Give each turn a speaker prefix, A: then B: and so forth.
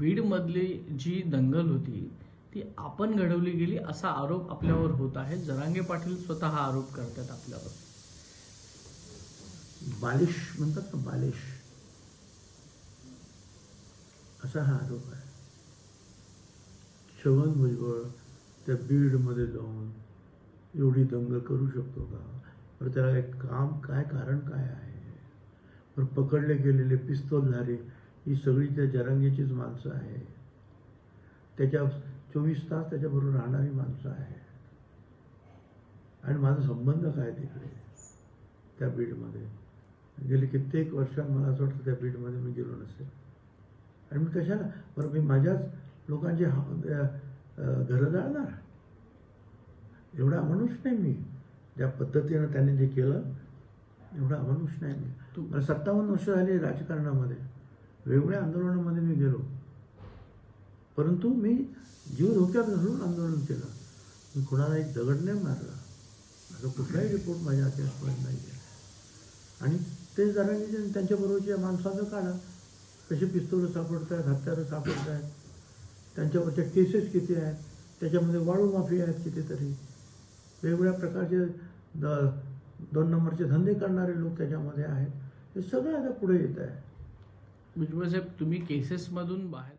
A: बीडमधली जी दंगल होती ती आपण घडवली गेली असा आरोप आपल्यावर होत आहे. जरांगे पाटील स्वतः आरोप करतात आपल्यावर.
B: बालिश म्हणतात ना बालिश. असा हा आरोप आहे. छगन भुजबळ त्या बीडमध्ये जाऊन एवढी दंगल करू शकतो का? तर त्याला एक काम काय कारण काय आहे? तर पकडले गेलेले पिस्तोलधारी ही सगळी त्या जरांगीचीच माणसं आहे त्याच्या चोवीस तास त्याच्याबरोबर राहणारी माणसं आहे आणि माझा संबंध काय तिकडे? त्या बीडमध्ये. गेले कित्येक वर्षात मला असं वाटतं त्या बीडमध्ये मी गेलो नसेल. आणि मी कशाला? बरं मी माझ्याच लोकांची हा- घरं जाळणार एवढा अमानुष नाही मी. ज्या पद्धतीनं त्यांनी जे केलं एवढा अमानुष नाही मी.
A: तू-
B: मला सत्तावन्न वर्ष झाली राजकारणामध्ये. वेगवेगळ्या आंदोलनामध्ये मी गेलो. परंतु मी जीव धोक्यात घालून आंदोलन केलं. मी कुणाला एक दगड नाही मारला. माझा कुठलाही रिपोर्ट माझ्या अखेरपर्यंत नाही आहे आणि ते जरा त्यांच्याबरोबरच्या माणसाचं काढा कसे पिस्तोलं सापडत आहेत हत्यारं सापडत आहेत त्यांच्यावरच्या केसेस किती आहेत? त्याच्यामध्ये वाळू माफी आहेत कितीतरी. वेगवेगळ्या प्रकारचे द दोन नंबरचे धंदे करणारे लोक त्याच्यामध्ये आहेत. हे सगळं आता पुढे येत आहे.
A: भुजबळ साहेब तुम्ही केसेसमधून बाहेर